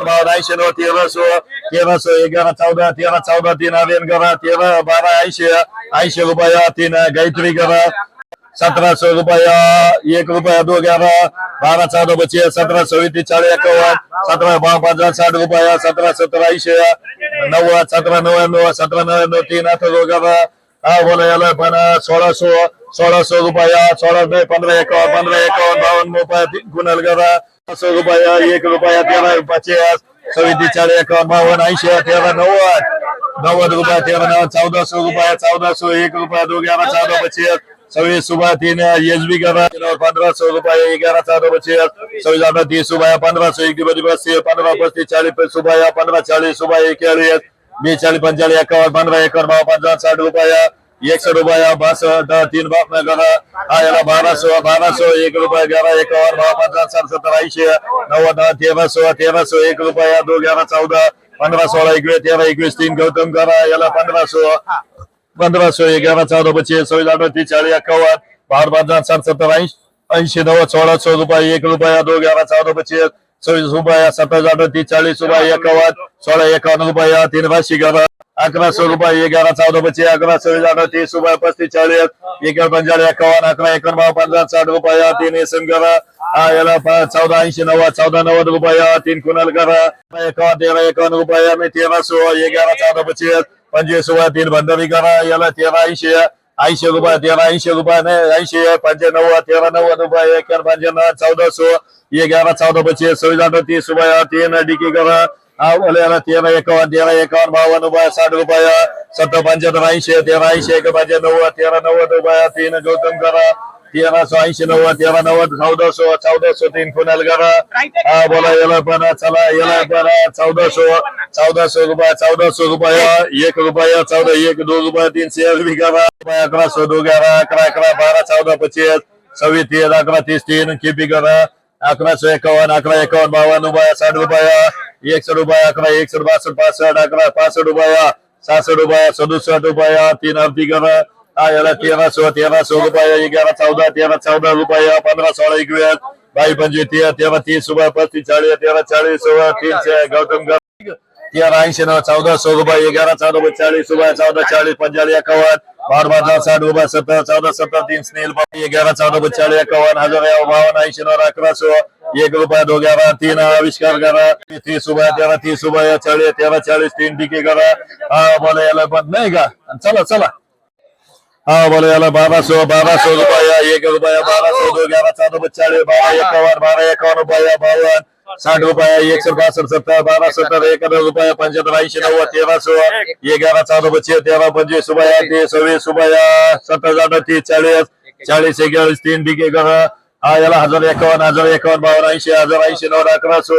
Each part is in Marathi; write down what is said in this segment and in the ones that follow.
बावन्न ऐंशी नऊ तेरा सोळा तेरा सोळा एगारा चौदा तेरा चौदा तीन अवेन करा तेरा बारा ऐंशी ऐंशी रुपया तीन गायत्री करा सतरा सौ रुपया एक रुपया दो ग्यारह बारह चौदह बचे सत्रह सौ तीस चालीस इक्यावन सत्रह बारह पंद्रह साठ रुपया सत्रह सत्तर ऐंशी नव्वद सतरा नव्याण्णव सतरा नव्याण्णव तीन अठरा ग्यारह हा बोला याला पण सोळा सो सोळा सो रुपया सोळा नाही पंधरा एकावन्न पंधरा एकावन्न बावन्न रुपया तीन गुणल करा सो रुपया एक रुपया तेरा पचास सव्वीस चाळीस एकावन्न बावन्न ऐंशी तेरा नव्वद. नव्वद रुपया तेरा नव्वद चौदा सो रुपया चौदा सो एक रुपया दो ग्यारह चौदह पच्चीस सव्वीस सुबह तीन एस बी करा पंद्रह सौ रुपया ग्यारह चौदह पचास. सव्वीस आठ तीस सुबह पंद्रह सौ एक बत्तीस पंद्रह पस्तीस चालीस सुबह पंद्रह चालीस सुबह इक्यालीस बीस चालीस पंचालीस एकावन्न पंधरा एकावन्न बावन्न पंचावन्न साठ रुपया. एक सौ रुपया बस तीन बाप में करा बारह सौ बारह सौ एक रुपया ग्यारह एक एकावन्न बावन्न पंचावन्न साठ सत्तर तेरह सौ तेरह सौ एक रुपया दो ग्यारह चौदह पंद्रह सोलह एक तेरह एक तीन गौतम करा याला पंद्रह सौ पंद्रह सौ ग्यारह चौदह पच्चीस सौ अड़तीस चालीस इक्यावन बारह पंद्रह साठ सत्तर ऐंशी ऐंशी नव्वद सोळा सौ रुपये एक रुपया दो ग्यारह चौदह पच्चीस सव्वीस रुपया सत्तावीस अड़तीस तीस चालीस रुपये एकावन्न सोळा एकावन्न रुपया तीन राशी ग्यारह अकरा सो रुपये ग्यारह चौदह पच्चीस अकरा सव्वीस आठ तीस रुपये पस्तीस चाळीस एक पंचाळीस एकावन्न अकरा एकावन्न बावन्न पंधरा साठ रुपया तीन एस करा याला चौदा ऐंशी नव्वद चौदा नव्वद रुपया तीन कुणाल करा एकावन्न तेरा एकावन्न रुपया मी तेरा सो ग्यारह चौदा पच्चीस पंचवीस रुपया तीन भंडारी करा याला तेरा ऐंशी ऐंशी रुपये तेरा ऐंशी रुपये नाही ऐंशी पंच्याण्णव तेरा नव्वद रुपये एक पंच्याण्णव चौदा सो एगारा चौदा पच्चीस सव्वीस आठ तीस रुपया तीन डिकी करा तेरा एकावन्न तेरा एकावन्न बावन्न रुपये साठ रुपया सत्तर पंच्याहत्तर ऐंशी तेरा ऐंशी एक पंच्याण्णव तेरा नव्वद रुपया तीन गौतम करा तेरा सो ऐंशी नव्वद तेरा नव्वद चौदा सो चौदा सो तीन कुणाल करा हा बोला याला पण चला याला पण चौदा सो चौदा सौ रुपया चौदा सौ रुपया एक रुपया चौदा एक दो रुपया तीनशे भी करा रुपया अकरा सौ दो ग्यारह अकरा अकरा बारह चौदह पच्चीस सव्वीस तीस अकरा तीस तीन किपी करा? अकरा सौ एकावन्न अकरा एकावन्न बावन्न रुपया साठ रुपया. एकसठ रुपये अकरा एकसठ बासष्ट पासष्ट अकरा पासष्ट रुपया सहासष्ट रुपया सदुसष्ट रुपया तीन अवधी करा. याला तेरा सौ तेरा सौ रुपया एगारा चौदा तेरा चौदा रुपया पंधरा सोळा एकवीस. बाई पंचवीस तेरा तेरा तीस रुपये पस्तीस चाळीस तेरा चाळीस रुपया तीनशे गौतम तेरा ऐंशी नऊ चौदा सौ रुपये ग्यारह चौदह चाळीस रुपये चौदा चाळीस पंचाळीस एकावन्न. बार बार साठ रुपये सत्तर चौदा सत्तर तीन स्नेल ग्यारह चौदह चाळीस एकावन्न हजार बावन्न ऐंशी नऊ अकरा सौ एक रुपया दो ग्यारह तीन आविष्कार करा तीस रुपया तेरा तीस रुपया चाळीस तेरा चाळीस तीन टिके करा। हा बोला याला बंद नाही का? चला चला। हा बोले याला बारह सौ बारह सौ रुपया एक रुपया बारह सौ दो ग्यारह चौदह चालीस बारह एकावन्न बारह एकावन्न रुपया बावन्न साठ रुपया एकशे बासष्ट सत्तर बारह सत्तर एक रुपया पंच्याहत्तर ऐंशी नव्वद तेरा सौ ग्यारह चौदह पच्चीस तेरा पंचवीस रुपया तीस सव्वीस रुपया सत्तर आठ तीस चाळीस चाळीस एकेचाळीस तीन टिके करा। हा याला हजार एकावन्न हजार एकावन्न बावन्न ऐंशी हजार ऐंशी नऊ अकरा सौ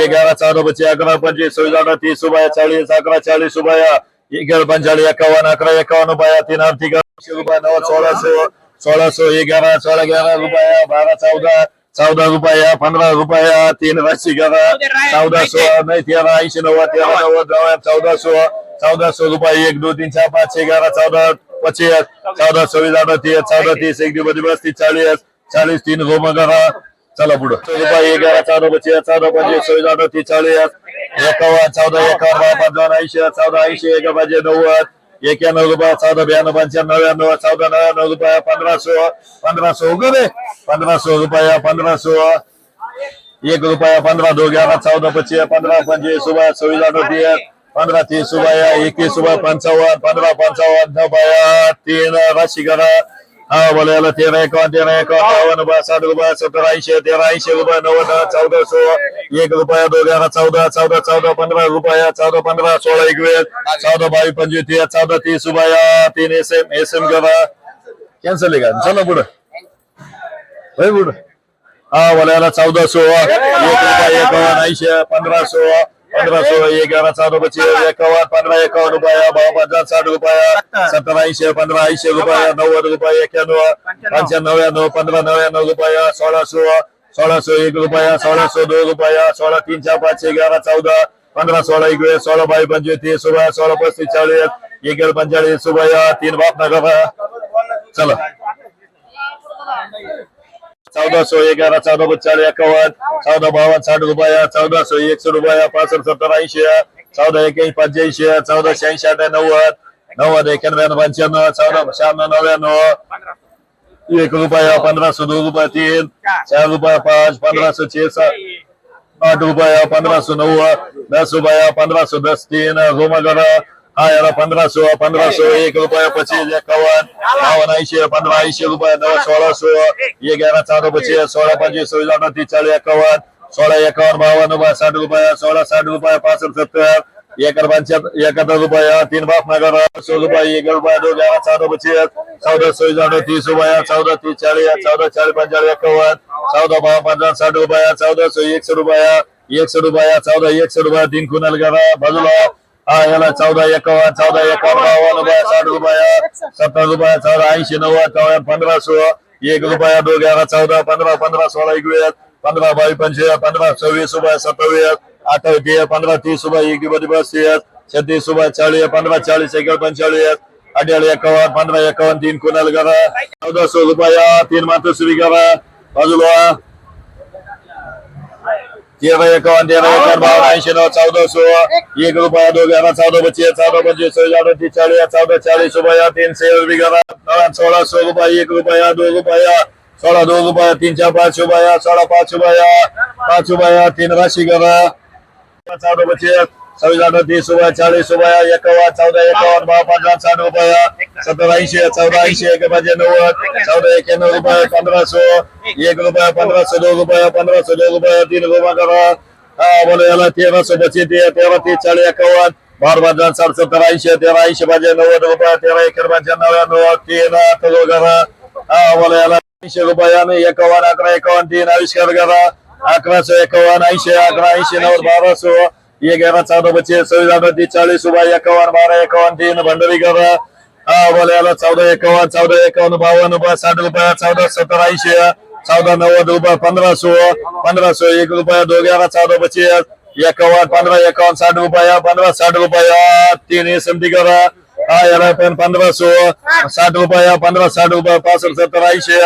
एगारा चौदा पच्चीस अकरा पंचवीस सव्वीस अठरा तीस रुपया चाळीस अकरा चाळीस रुपया एगार पंचाळीस एकावन्न अकरा एकावन्न रुपया तीन आर्थिक एकशे सोळा सो सोळा सो एगारा सोळा ग्यारह रुपया बारा चौदा चौदा रुपया पंधरा रुपया तीन राशी करा चौदा सो नाही तेरा ऐंशी नव्वद तेरा नव्वद नव्वद चौदा सो चौदा सो रुपये एक दोन तीन चार पाच एगारा चौदा पच्चीस चौदा सव्वीस आठ तीस. चौदा तीस एक दिवस पस्तीस चाळीस. चाळीस तीन रोम करा चला पुढं. रुपये ग्यारह चौदा पच्चीस चौदा पंचवीस सव्वीस आठ चाळीस एकावन्न चौदा एकावन्न बारा पंचावन्न ऐंशी चौदा ऐंशी एक पाहिजे नव्वद. एक्याण्णव रुपया चौदा ब्याण्णव पंच्याण्णव नव्याण्णव चौदा नव्याण्णव रुपया पंधराशे पंधराशे वगैरे पंधराशे रुपया पंधराशे एक रुपया पंधरा दो ग्यारा चौदा पच्चीस पंधरा पंचवीस रुपया सव्वीस आठ तीस पंद्रह तीस रुपया एकवीस रुपया पंचावन्न पंधरा पंचावन्न रुपया तीन राशी करा. हा बोले तेरा एकावन्न तेरा एकावन्न बावन्न रुपया साठ रुपया सत्तर ऐंशी तेरा ऐंशी रुपया नव्वद चौदा सो एक रुपया दो ग्यारह चौदा चौदा चौदा पंधरा रुपया चौदा पंधरा सोळा एकवीस चौदा बावीस पंचवीस तीस चौदा तीस रुपया तीन एस एम एस एम करा कॅन्सल आहे का चला पुढं पुढं हा बोला चौदा सो एक रुपया एकावन्न ऐंशी पंधरा सो पंधरा सो ग्यारह चौदा पच्चीस एकावन्न पंधरा एकावन्न रुपया भाव पंचावन्न साठ रुपया सत्तर ऐंशी पंधरा ऐंशी रुपया नव्वद रुपया एक्याण्णव पंच्याण्णव नव्याण्णव पंधरा नव्याण्णव रुपया सोळाशे सोळाशे एक रुपया सोळाशे दोन रुपया सोळा तीन चार पाचशे ग्यारह चौदा पंधरा सोळा एकवीस सोळा बावीस पंचवीस रुपया सोळा पस्तीस चाळीस एक पंचेचाळीस रुपया तीन बाप नगर चला चौदा सो एगारा चौदा बत्तालीस एकावन्न चौदा बावन्न साठ रुपया चौदा सो एकशे रुपया पासष्ट सत्तर ऐंशी चौदा एक्याऐंशी पंच्याऐंशी चौदा शहाऐंशी आठ नव्वद नव्वद एक्याण्णव पंच्याण्णव चौदा शहाण्णव नव्याण्णव एक रुपया पंधराशे दोन रुपया तीन चार रुपया पाच पंधराशे छे आठ रुपया पंधराशे नव्वद दस रुपया पंधराशे दस तीन रोमगर हा याला पंधराशे पंधराशे एक रुपया पच्चीस एकावन्न बावन्न ऐंशी पंधरा ऐंशी रुपया नऊ सोळाशे. एक ग्यारह चौदा पच्चीस सोळा पंचवीस सव्वीस अठ्ठावीस चाळीस एकावन्न सोळा एकावन्न बावन्न रुपया साठ रुपया सोळा साठ रुपया पासष्ट सत्तर एकर पंच्याहत्तर एकाहत्तर रुपया तीन बाप नगर सौ रुपया एक रुपया दो ग्यारह चौदा पच्चीस चौदा सव्वीस अठ्ठावीस तीस रुपया चौदा तीस चाळीस चौदा चाळीस पंचाळीस एकावन्न चौदा बावन्न पंचावन्न साठ रुपया चौदा सौ एकशे रुपया एकशे रुपया चौदा एकशे रुपया तीन कुणाल करा बाजूला. याला चौदा एकावन्न चौदा एकावन्न बावन्न रुपया साठ रुपया सत्तर रुपया चौदा ऐंशी नव्वद चौदा पंधराशे एक रुपया दो ग्यारह चौदा पंधरा पंधरा सोळा एकवीस पंधरा बावीस पंचवीस पंधरा सव्वीस रुपया सत्तावीस अठ्ठावीस पंधरा तीस रुपये एक बत्तीस छत्तीस रुपया चाळीस पंधरा चाळीस एक पंचेचाळीस अठ्याळीस एकावन्न पंधरा एकावन्न तीन कुणाल करा चौदाशे रुपया तीन मातोश्री करा बाजूला तेरा एकावन्न तेरा एकावन्न बावन्न ऐंशी नऊ चौदाशे एक रुपया दो ग्यारह चौदा पच्चीस चौदा पंचवीस सव्वीस अडतीस चाळीस चौदा चाळीस रुपया तीनशे बिघारा सोळा सो रुपया एक रुपया दो रुपया सोळा दो रुपया तीन चार पाच रुपया सोळा पाच रुपया पाच रुपया तीन राशी करा चौदा पच्चीस सव्वीस तीस रुपया चाळीस रुपया एकावन्न चौदा एकावन्न बावन्न पंधरा साठ रुपया. सतरा ऐंशी चौदा ऐंशी एक पाहिजे नव्वद. चौदा एक्याण्णव रुपया पंधराशे एक रुपया पंधराशे दोन रुपया पंधराशे दोन रुपया तीन रुपया करा. हा बोला याला तेराशे पच्चीस ते तेरा तीस चाळीस एकावन्न. बार पंचावन्न साठ सत्तर ऐंशी तेरा ऐंशी पाहिजे नव्वद रुपया तेरा एकर नव्याण्णव तीन तलो करा. हा बोला याला ऐंशी रुपयाने एकावन्न अकरा एकावन्न तीन आविष्कार करा. अकराशे एकावन्न ऐंशी अकरा ऐंशी नव्वद बाराशे ग्यारह चौदह चौदा पच्चीस ज्यादा अडतीस चालीस सुबह इक्यावन बारह इक्यावन तीन भंडारी कर बोले बोला याला चौदा एकावन्न चौदा एकावन्न बावन्न रुपया साठ रुपया चौदा सत्तर ऐंशी चौदा नव्वद रुपया पंद्रह सौ एक रुपया दो ग्यारह चौदह पच्चीस इक्यावन पंद्रह इक्यावन साठ रुपया पंद्रह साठ रुपया तीन समती करा हा याला पण साठ रुपया पंधरा साठ रुपया पासष्ट सत्तर ऐंशी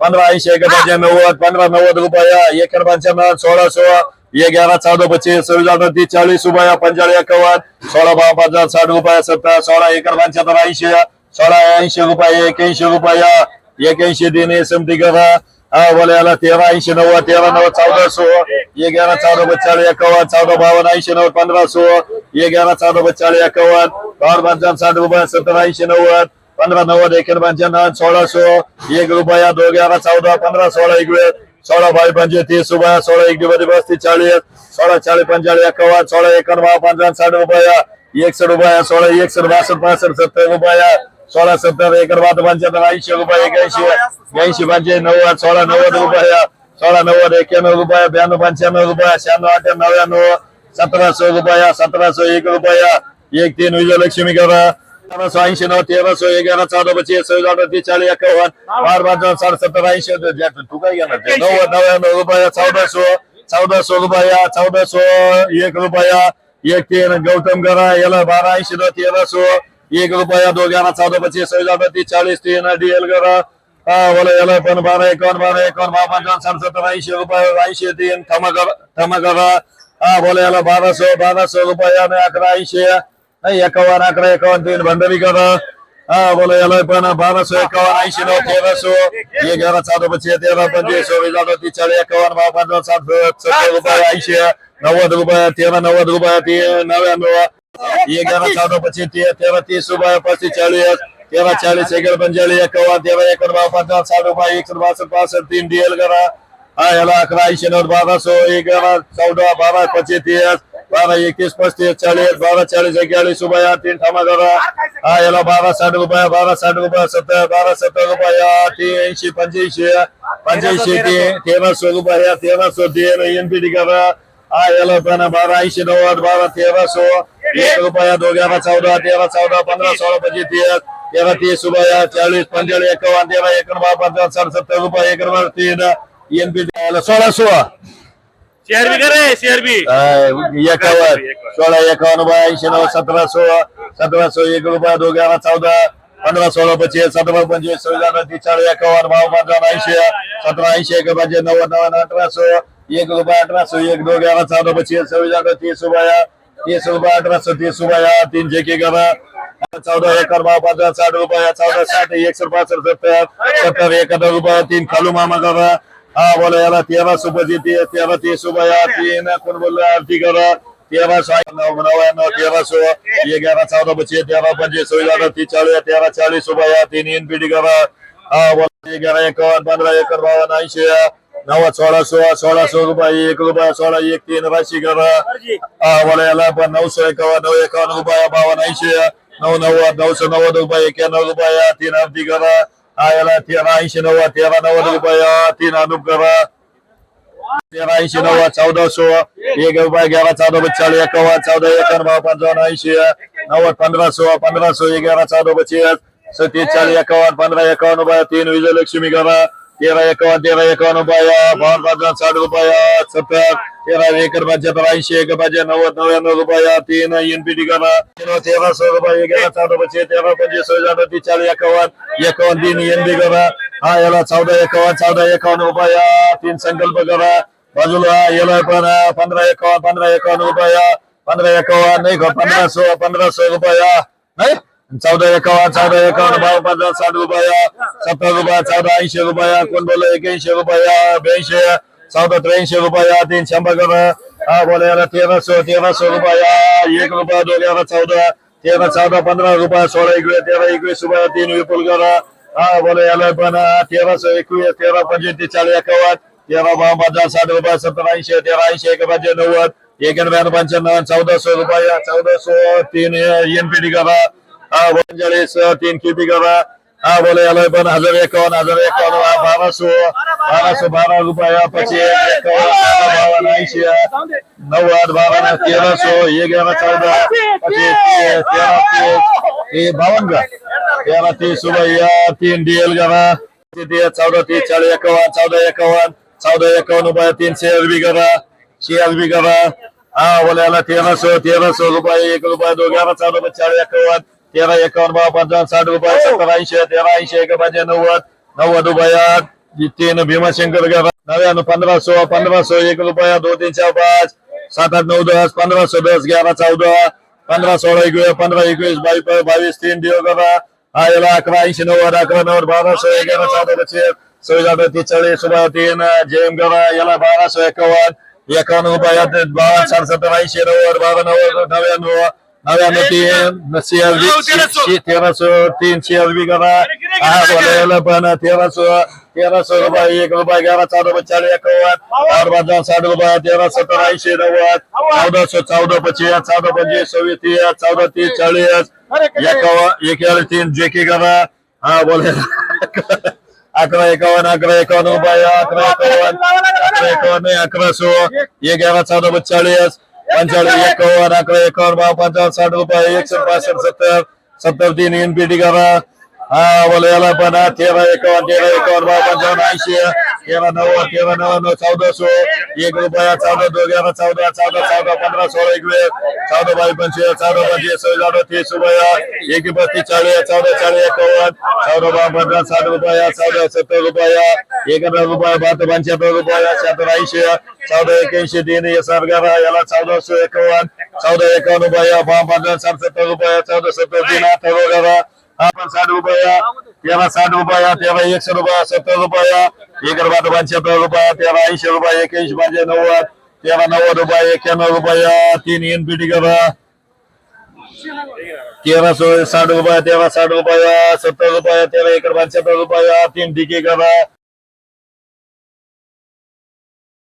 पंधरा ऐंशी एक पाचशे नव्वद पंधरा नव्वद रुपया एकर पंच्याण्णव सोळाशे ये ग्यारह चौदह पच्चीस सव्वीस अडतीस चालीस रुपया पंचाळीस इक्यावन सोलह बारा पचास साठ रुपया सत्तर सोलह एक पंचहत्तर ऐंशी सोलह ऐंशी रुपया एक्याऐंशी रुपया एक्याऐंशी दिन समती करा बोले बोला याला तेरा ऐंशी नव्वद तेरा नव्वद चौदाशे एक ग्यारह चौदह बच्चाळीस इक्यावन चौदह बावन ऐंशी नव्वद पंद्रह पंधराशे एक ग्यारह चौदह बच्चाळीस इक्यावन बारा पंचान साठ रुपया सत्तर ऐंशी नव्वद पंद्रह नव्वद एक पंचान सोलह सोळाशे एक रुपया दो ग्यारह चौदह पंद्रह सोलह एकवीस सोळा एक मध्ये पस्तीस चाळीस सोळा चाळीस पंचाळीस एकावन्न सोळा एकावन्न बावन्न पंचावन्न साठ रुपया एकशे रुपया सोळा एकशे बासष्ट पासष्ट सत्तर रुपया सोळा सत्तर एकर बात पंच्याहत्तर ऐंशी रुपये एक्याऐंशी ब्याऐंशी पंचे नव्वद सोळा नव्वद रुपया सोळा नव्वद एक्क्याण्णव रुपया ब्याण्णव पंच्याण्णव रुपया शहाण्णव अठ्ठ्याण्णव नव्याण्णव सतराशे रुपया सतराशे एक रुपया एक तीन विजयलक्ष्मी करा तेराशे ऐंशी नऊ तेराशे एगारा चौदा पच्चीस सव्वीस अडतीस चाळीस एकावन्न बार पंचावन्न साठ सत्तर ऐंशी तू काय घेणार ते? नव्वद नव्याण्णव रुपया चौदाशे चौदाशे रुपया चौदाशे एक रुपया एक तीन गौतम करा याला बारा ऐंशी नऊ तेराशे एक रुपया दो ग्यारह चौदा पच्चीस सव्वीस अडतीस चाळीस तीन डीएल करा हा बोला याला पण बारा एकावन्न बारा एकावन्न बारा पंचावन्न साठ सत्तर ऐंशी रुपये ऐंशी तीन थमा करा थमा करा हा बोला याला बाराशे बाराशे रुपया एकावन्न अकरा एकावन्न तीन भंडारी करा हा बोला याला पण बाराशे एकावन्न ऐंशी नऊ तेराशे एक ग्यारह चौदा पच्चीस तेरा पंचवीस सव्वीस अडतीस चाळीस एकावन्न बारा पंचावन्न साठ सत्तर रुपये ऐंशी नव्वद रुपया तेरा नव्वद रुपया तीन नव्याण्णव एक ग्यारह चौदा पच्चीस ते- तेरा तीस रुपया पस्तीस चाळीस तेरा चाळीस एकर पंचाळीस एकावन्न तेरा एकर बारा पंचावन्न साठ रुपये एकशे बासष्ट पासष्ट तीन डीएल करा हा याला अकरा ऐंशी नऊ बाराशे एगारा चौदा बारा पच्चीस तीस बारा एकतीस पस्तीस चाळीस बारा चाळीस एक्याळीस रुपया तीन थांबा करा हा याला बारा साठ रुपया बारा साठ रुपया सत्तर बारा सत्तर रुपया तीन ऐंशी पंच्याऐंशी पंच्याऐंशी ते तेराशे रुपया तेराशे तीन एनपीटी करा. हा याला पण बारा ऐंशी नव्वद बारा तेराशे. एक रुपया दो ग्यारह चौदा तेरा चौदा पंधरा सोळा पच्चीस तीस तेरा तीस रुपया चाळीस पंचेचाळीस एकावन्न तेरा एकोण बारा पंचावन्न साठ सत्तर रुपये एकर बार तीन एनपीटी. सोळा सोळा. सीआरबी करे सीआरबी एकावन्न सोळा एकावन्न रुपये ऐंशी नऊ सतरा सोळा सतरा सो एक रुपया दो चौदा पंधरा सोळा पच्चीस सतरा पंचवीस सव्वीस तीस चाळीस एकावन्न बावन्न पंचावन्न ऐंशी सतरा ऐंशी एक पाचशे नव्वद नव्वद सो एक रुपये सो एक दोन ग्यारह चौदा पच्चीस सव्वीस तीस रुपया तीस रुपये अठराशे तीस रुपया तीनशे की करा. चौदा एकर बाव पंधरा साठ रुपया चौदा साठ एकशे पासष्ट सत्तर सत्तर एकाहत्तर रुपया तीन खालू मामा करा. हा बोला याला तेरा रुपये ते तेरा तीस रुपया तीन कोण बोललो? आरती करा. तेरा सौ नव नव्याण्णव तेरा सौ ग्यारह चौदा पच्चीस तेरा पंचवीस सव्वीस तीस चाळीस तेरा चाळीस रुपया तीन एन पी टी करा. हा बोला ग्यारह एकावन्न पंधरा एकर बावन्न ऐंशी नव्वद सोळा सोळा सोळा सौ रुपये एक रुपया सोळा एक तीन राशी करा. हा बोला याला पण नऊशे एकावन्न नऊ एकावन्न रुपया बावन्न ऐंशी नऊ नव्वद नऊशे नव्वद रुपये एक्याण्णव रुपया तीन अब्दी करा. हा याला तेरा ऐंशी नव्वद तेरा नव्वद रुपया तीन अनुप करा तेरा ऐंशी नव्वद चौदा सो एक रुपया ग्यारह चौदा बच्चाळीस एकावन्न चौदा एकावन्न भाव पंचावन्न ऐंशी नव्वद पंधरा सो पंधरा सो ग्यारह चौदा पच्चीस सतीस चाळीस एकावन्न पंधरा एकावन्न रुपया तीन विजयलक्ष्मी करा तेरा एकावन्न तेरा एकावन्न रुपया बावन्न पंचावन्न साठ रुपया सत्तर तेरा एकर पंच्याहत्तर ऐंशी एक पाचशे नव्वद नव्याण्णव रुपया तीन एनपीटी करा तेरा सौ रुपये गेला चौदा पच्चीस तेरा पंचवीस हजार तीस चार एकावन्न एकावन्न तीन एनपी करा हा याला चौदा एकावन्न चौदा एकावन्न रुपया तीन संकल्प करा बाजूला याला पण पंधरा एकावन्न पंधरा एकावन्न रुपया पंधरा एकावन्न नाही का? पंधरा सो पंधरा सो रुपया. नाही? चौदा एकावन्न चौदा एकावन्न भाव पंधरा साठ रुपया सत्तर रुपया चौदा ऐंशी रुपया कोण बोल एक्याऐंशी रुपया ब्याऐंशी चौदा त्र्याऐंशी रुपया तीन शंभर करा हा बोला याला तेरा सौ तेरा सौ रुपया. एक रुपया दोन याला चौदा. तेरा चौदा पंधरा रुपया सोळा एकवीस तेरा एकवीस रुपया तीन विपुल करा. हा बोला याला पण तेरा सौ एकवीस तेरा पंचवीस चाळीस एकावन्न. तेरा बारा पंधरा साठ रुपये सत्तर ऐंशी तेरा ऐंशी एक पाचशे नव्वद. एक ब्याण्णव पंच्याण्णव चौदा सौ रुपया चौदा सौ तीन एनपीडी करा. हा पंचेचाळीस तीन किती करा. हा बोले याला पण हजार एकावन्न हजार एकावन्न બારસો બારસો बाराशे बारा रुपया पच्चीस एकावन्न बावन्न ऐंशी नव्वद बारा तेराशे एक ग्यारह चौदा पच्चीस तीस, तेरा तीस हे बावन्न का तीस रुपया तीन डीएल करा तीस चौदा तीस चाळीस एकावन्न चौदा एकावन्न चौदा एकावन्न रुपया तीनशे शेअर बी करा शेअर बी करा हा बोलायला तेराशे तेराशे रुपये एक रुपया दोन ग्यारह चौदा चाळीस एकावन्न तेरा एकावन्न बाबा पंचावन्न साठ रुपये सत्तर ऐंशी तेरा ऐंशी एक पाचशे नव्वद नव्वद रुपया तीन भीमाशंकर करा नव्याण्णव पंधरा सो पंधरा सो एक रुपया दोन तीन चार पाच सात आठ नऊ दस पंधरा सो दस ग्यारह चौदा पंधरा सोळा एकवीस पंधरा एकवीस बावीस बावीस तीन दिवस करा हा याला अकरा ऐंशी नव्वद अकरा नव्वद बाराशे चौदा पच्चीस सव्वीस आठ तीस रुपया तीन जेम करा याला बाराशे एकावन्न एकावन्न रुपया बावन्न साठ सत्तर ऐंशी नव्वद बारा नव्वद नव्याण्णव नव्याण्णव तीन सीआरबी तेराशे तीन सीआरबी करा हा बोलायला पण तेराशे तेराशे रुपये एक रुपया ग्यारह चौदा पचास एकावन्न चार बाजार साठ रुपया तेरा सत्तर ऐंशी नव्वद चौदाशे चौदा पच्चीस चौदा पंचवीस सव्वीस तीस चौदा तीस चाळीस एकावन्न एक तीन जे की करा हा बोलायला अकरा एकावन्न अकरा एकावन्न रुपया अकरा एकावन्न अकरा नाही अकरा सो एक ग्यारह चौदा पंचेचाळीस पंचेचाळीस एकावन्न अकरा एकावन्न बाव पंचावन्न साठ रुपये एकशे पासष्ट सत्तर सत्तर तीन एनपीटी करा. हा बोला याला पण तेरा एकावन्न तेरा एकावन्न बाव पंचावन्न ऐंशी. तेरा नव्वद तेरा नऊ चौदा सो एक रुपया चौदा दो ग्यारह चौदा चौदा चौदा पंधरा सोळा एकवीस चौदा बाई पंचवीस चौदा पंचवीस चौदा तीस रुपया. एक बत्तीस चाळीस चौदा चाळीस एकावन्न. चौदा बाव पंधरा साठ रुपया चौदा सत्तर रुपया. एकाहत्तर रुपया बहात्तर पंच्याहत्तर रुपया शहात्तर ऐंशी. चौदा एक्याऐंशी तीन सरकार याला चौदाशे एकावन्न. चौदा एकावन्न रुपया बाव पंधरा साठ सत्तर रुपया. चौदा सत्तर तीन अठरा आपण हा पण साठ रुपया तेव्हा साठ रुपया तेव्हा एकशे रुपया सत्तर रुपया एक रुपया पंच्याहत्तर रुपया तेव्हा ऐंशी रुपया एक्याऐंशी पाचशे नव्वद. तेव्हा नव्वद रुपया एक्क्याण्णव रुपया तीन एनपीटी करा. तेव्हा सो साठ रुपया तेव्हा साठ रुपया सत्तर रुपया तेव्हा एकर पंच्याहत्तर रुपया तीन टिके करा.